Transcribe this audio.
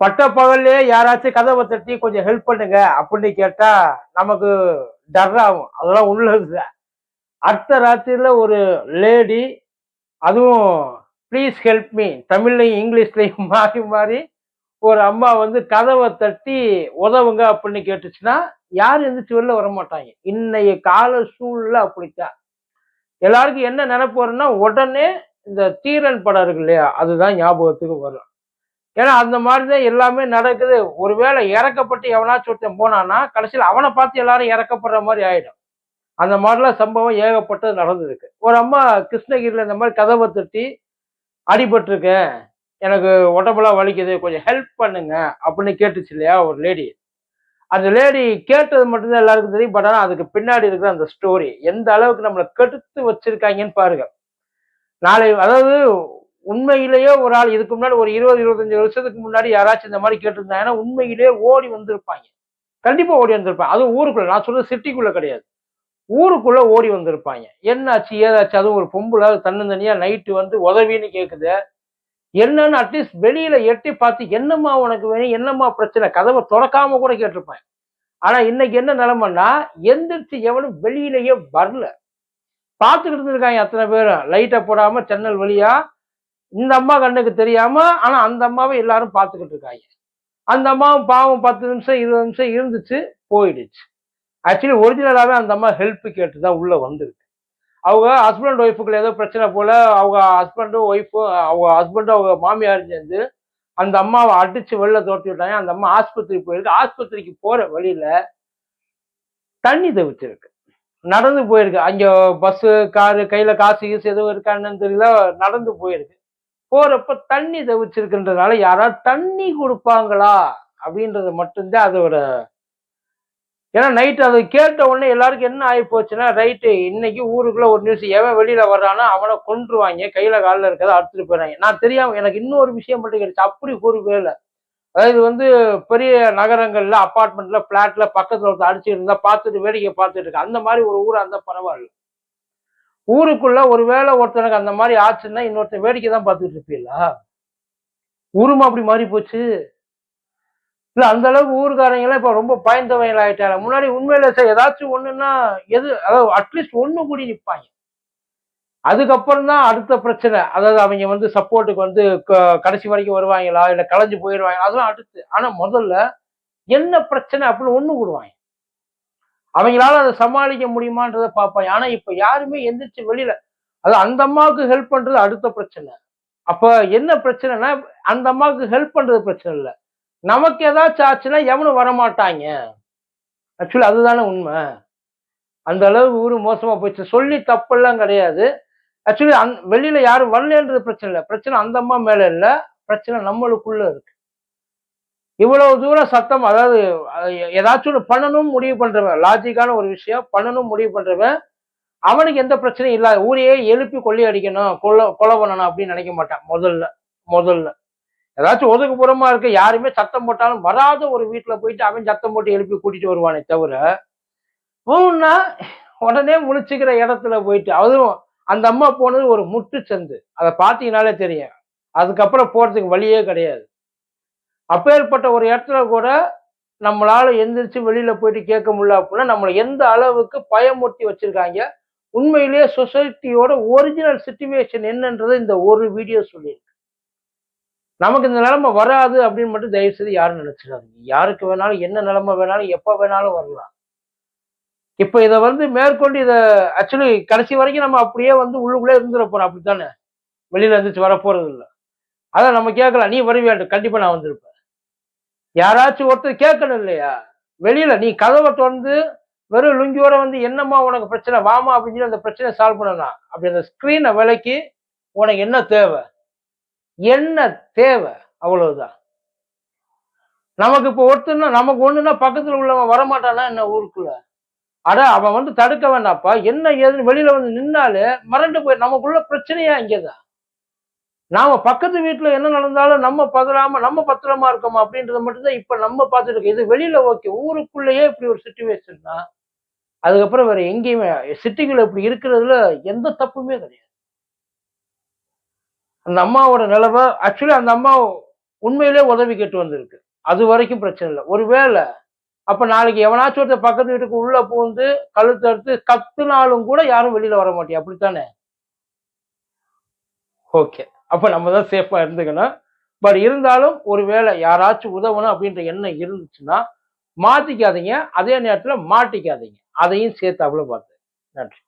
பட்ட பகல்லே யாராச்சும் கதவை தட்டி கொஞ்சம் ஹெல்ப் பண்ணுங்க அப்படின்னு கேட்டா நமக்கு டர் ஆகும். அதெல்லாம் உள்ளது அடுத்த ராத்திரியில ஒரு லேடி அதுவும் ப்ளீஸ் ஹெல்ப் மீ தமிழ்லையும் இங்கிலீஷ்லையும் மாறி மாறி ஒரு அம்மா வந்து கதவை தட்டி உதவுங்க அப்படின்னு கேட்டுச்சுன்னா யாரும் எந்திரிச்சு வெளில வர மாட்டாங்க இன்னைய கால சூழ்நிலை அப்படித்தான். எல்லாருக்கும் என்ன நினைப்பு வரும்னா உடனே இந்த தீரன் படம் இருக்கு இல்லையா அதுதான் ஞாபகத்துக்கு வரும். ஏன்னா அந்த மாதிரி தான் எல்லாமே நடக்குது. ஒருவேளை இறக்கப்பட்டு எவனாச்சும் ஒருத்தன் போனான்னா கடைசியில் அவனை பார்த்து எல்லாரும் இறக்கப்படுற மாதிரி ஆயிடும். அந்த மாதிரிலாம் சம்பவம் ஏகப்பட்டது நடந்திருக்கு. ஒரு அம்மா கிருஷ்ணகிரியில் இந்த மாதிரி கதவை தட்டி அடிபட்டிருக்கேன் எனக்கு உடம்புலாம் வலிக்குது கொஞ்சம் ஹெல்ப் பண்ணுங்க அப்படின்னு கேட்டுச்சு இல்லையா ஒரு லேடி அந்த லேடி கேட்டது மட்டும்தான் எல்லாருக்கும் தெரியும் பட் ஆனால் அதுக்கு பின்னாடி இருக்கிற அந்த ஸ்டோரி எந்த அளவுக்கு நம்மளை கெடுத்து வச்சிருக்காங்கன்னு பாருங்க. நாளை அதாவது உண்மையிலேயே ஒரு ஆள் இதுக்கு முன்னாடி ஒரு இருபது இருபத்தஞ்சு வருஷத்துக்கு முன்னாடி யாராச்சும் இந்த மாதிரி கேட்டிருந்தாங்கன்னா உண்மையிலேயே ஓடி வந்திருப்பாங்க. கண்டிப்பா ஓடி வந்திருப்பாங்க. அதுவும் ஊருக்குள்ள நான் சொல்றது சிட்டிக்குள்ள கிடையாது. ஊருக்குள்ள ஓடி வந்திருப்பாங்க. என்னாச்சு ஏதாச்சு அதுவும் ஒரு பொம்புல தன்னந்தனியா நைட்டு வந்து உதவின்னு கேட்குது என்னன்னு அட்லீஸ்ட் வெளியில எட்டி பார்த்து என்னம்மா உனக்கு வேணும்? என்னம்மா பிரச்சனை? கதவை திறக்காம கூட கேட்டிருப்பேன் ஆனா இன்னைக்கு என்ன நிலைமைன்னா எந்திரிச்சு எவனும் வெளியிலேயே வரல. பார்த்துக்கிட்டு இருந்திருக்காங்க அத்தனை பேரும். லைட்டை போடாம ஜன்னல் வழியா இந்த அம்மா கண்ணுக்கு தெரியாம ஆனா அந்த அம்மாவை எல்லாரும் பார்த்துக்கிட்டு இருக்காங்க. அந்த அம்மாவும் பாவம் பத்து நிமிஷம் இருபது நிமிஷம் இருந்துச்சு போயிடுச்சு. ஆக்சுவலி ஒரிஜினலாவே அந்த அம்மா ஹெல்ப் கேட்டு தான் உள்ள வந்திருக்கு. அவங்க ஹஸ்பண்ட் ஒய்ஃபுக்குள்ள ஏதோ பிரச்சனை போல அவங்க ஹஸ்பண்டும் ஒய்ஃபும் அவங்க ஹஸ்பண்டும் அவங்க மாமியார் சேர்ந்து அந்த அம்மாவை அடிச்சு வெளில தோட்டி விட்டாங்க. அந்த அம்மா ஆஸ்பத்திரி போயிருக்கு. ஆஸ்பத்திரிக்கு போற வழியில தண்ணி தவிச்சிருக்கு நடந்து போயிருக்கு. அங்க பஸ் காரு கையில காசு கீசு எதுவும் இருக்கான்னு தெரியல. நடந்து போயிருக்கு. போறப்ப தண்ணி தவிச்சிருக்கின்றதுனால யாராவது தண்ணி கொடுப்பாங்களா? அப்படின்றது மட்டும்தான் அதோட ஏன்னா நைட்டு அதை கேட்ட உடனே எல்லாருக்கும் என்ன ஆகி போச்சுன்னா ரைட்டு இன்னைக்கு ஊருக்குள்ள ஒரு நியூஸ் எவன் வெளியில வர்றானோ அவனை கொன்றுவாங்க கையில காலில் இருக்கிறத அறுத்துட்டு போயிறாங்க. நான் தெரியாம எனக்கு இன்னொரு விஷயம் மட்டும் கிடைச்சு அப்படி ஒரு வேலை அதாவது வந்து பெரிய நகரங்கள்ல அப்பார்ட்மெண்ட்ல பிளாட்ல பக்கத்துல ஒருத்தர் அடிச்சுட்டு இருந்தா பார்த்துட்டு வேடிக்கை பார்த்துட்டு இருக்கு அந்த மாதிரி ஒரு ஊராக இருந்தால் பரவாயில்ல. ஊருக்குள்ள ஒரு வேளை ஒருத்தனுக்கு அந்த மாதிரி ஆச்சுன்னா இன்னொருத்தன் வேடிக்கை தான் பார்த்துட்டு இருப்பீங்களா? ஊருமா அப்படி மாறி போச்சு. இல்ல அந்த அளவுக்கு ஊருக்காரங்களாம் எல்லாம் ரொம்ப பயந்தவங்க ஆயிட்டாங்க. முன்னாடி உண்மையில சார் ஏதாச்சும் ஒண்ணுன்னா எது அதாவது அட்லீஸ்ட் ஒண்ணு கூடி நிற்பாங்க அதுக்கப்புறம் தான் அடுத்த பிரச்சனை. அதாவது அவங்க வந்து சப்போர்ட்டுக்கு வந்து க- கடைசி வரைக்கும் வருவாங்களா? இல்ல கலைஞ்சு போயிடுவாங்க அதெல்லாம் அடுத்து. ஆனா முதல்ல என்ன பிரச்சனை அப்படின்னு ஒண்ணு கூடுவாங்க. அவங்களால அதை சமாளிக்க முடியுமான்றத பார்ப்பாங்க. ஆனா இப்ப யாருமே எந்திரிச்சு வெளியில அது அந்த அம்மாவுக்கு ஹெல்ப் பண்றது அடுத்த பிரச்சனை. அப்ப என்ன பிரச்சனைனா அந்த அம்மாவுக்கு ஹெல்ப் பண்றது பிரச்சனை இல்லை. நமக்கு ஏதாச்சும் ஆச்சுன்னா எவனும் வரமாட்டாங்க. ஆக்சுவலி அதுதானே உண்மை. அந்த அளவுக்கு ஊரு மோசமா போயிடுச்சு. சொல்லி தப்பெல்லாம் கிடையாது. ஆக்சுவலி அந் வெளியில யாரும் வரலன்றது பிரச்சனை இல்லை. பிரச்சனை அந்த அம்மா மேல இல்லை. பிரச்சனை நம்மளுக்குள்ள இருக்கு. இவ்வளவு தூரம் சத்தம் அதாவது ஏதாச்சும் ஒன்று பண்ணணும் முடிவு பண்றவன் லாஜிக்கான ஒரு விஷயம் பண்ணணும் முடிவு பண்றவன் அவனுக்கு எந்த பிரச்சனையும் இல்லாத ஊரையே எழுப்பி கொள்ளி அடிக்கணும் கொல்ல கொலை பண்ணணும் அப்படின்னு நினைக்க மாட்டான் முதல்ல முதல்ல. ஏதாச்சும் ஒதுக்குப்புறமா இருக்க யாருமே சத்தம் போட்டாலும் வராத ஒரு வீட்டில் போயிட்டு அவன் சத்தம் போட்டு எழுப்பி கூட்டிட்டு வருவானே தவிர போனா உடனே முழிச்சுக்கிற இடத்துல போயிட்டு அதுவும் அந்த அம்மா போனது ஒரு முட்டு சந்து அதை பார்த்தீங்கனாலே தெரியும். அதுக்கப்புறம் போறதுக்கு வழியே கிடையாது. அப்பேற்பட்ட ஒரு இடத்துல கூட நம்மளால எந்திரிச்சு வெளியில போயிட்டு கேட்க முடியல அப்படின்னா நம்மளை எந்த அளவுக்கு பயமுறுத்தி வச்சிருக்காங்க? உண்மையிலேயே சொசைட்டியோட ஒரிஜினல் சுச்சுவேஷன் என்னன்றதை இந்த ஒரு வீடியோ சொல்லியிருக்கு. நமக்கு இந்த நிலைமை வராது அப்படின்னு மட்டும் தயவு செய்து யாரும் நினைச்சிடாதீங்க. யாருக்கு வேணாலும் என்ன நிலைமை வேணாலும் எப்போ வேணாலும் வரலாம். இப்போ இதை வந்து மேற்கொண்டு இதை ஆக்சுவலி கடைசி வரைக்கும் நம்ம அப்படியே வந்து உள்ளுக்குள்ளே இருந்துட போறோம். அப்படித்தானே? வெளியில இருந்துச்சு வர போறது இல்லை அதான் நம்ம கேட்கலாம் நீ வருவியாண்டு கண்டிப்பாக நான் வந்திருப்பேன். யாராச்சும் ஒருத்தர் கேட்கணும் இல்லையா? வெளியில நீ கதவை திறந்து வெறும் லுங்கியோட வந்து என்னம்மா உனக்கு பிரச்சனை? வாமா அப்படின்னு சொல்லி அந்த பிரச்சனையை சால்வ் பண்ணலாம் அப்படி அந்த ஸ்கிரீனை விலைக்கு உனக்கு என்ன தேவை? என்ன தேவை? அவ்வளவுதான். நமக்கு இப்போ ஒருத்தர்னா நமக்கு ஒண்ணுன்னா பக்கத்துல உள்ளவன் வரமாட்டானா என்ன ஊருக்குள்ள? அட அவன் வந்து தடுக்க வேண்டாப்பா என்ன ஏதுன்னு வெளியில வந்து நின்னாலே மறண்டு போய் நமக்குள்ள பிரச்சனையா இங்கேதான்? நாம பக்கத்து வீட்டுல என்ன நடந்தாலும் நம்ம பதறாம நம்ம பத்திரமா இருக்கோம் அப்படின்றத மட்டும்தான் இப்ப நம்ம பார்த்துட்டு இருக்கோம். இது வெளியில ஓகே ஊருக்குள்ளேயே இப்படி ஒரு சுச்சுவேஷன்னா அதுக்கப்புறம் வேற எங்கேயுமே சிட்டிகள் இப்படி இருக்கிறதுல எந்த தப்புமே கிடையாது. அந்த அம்மாவோட நிலவை ஆக்சுவலி அந்த அம்மா உண்மையிலே உதவி கேட்டு வந்திருக்கு. அது வரைக்கும் பிரச்சனை இல்லை. ஒருவேளை அப்ப நாளைக்கு எவனாச்சும் ஒருத்தர் பக்கத்து வீட்டுக்கு உள்ள பூந்து கழுத்து அறுத்து கத்துனாலும் கூட யாரும் வெளியில வர மாட்டேன் அப்படித்தானே? ஓகே அப்போ நம்ம தான் சேஃபாக இருந்துக்கணும். பட் இருந்தாலும் ஒருவேளை யாராச்சும் உதவணும் அப்படின்ற எண்ணம் இருந்துச்சுன்னா மாற்றிக்காதீங்க அதே நேரத்தில் மாட்டிக்காதீங்க. அதையும் சேர்த்து அவ்வளோ பார்த்து. நன்றி.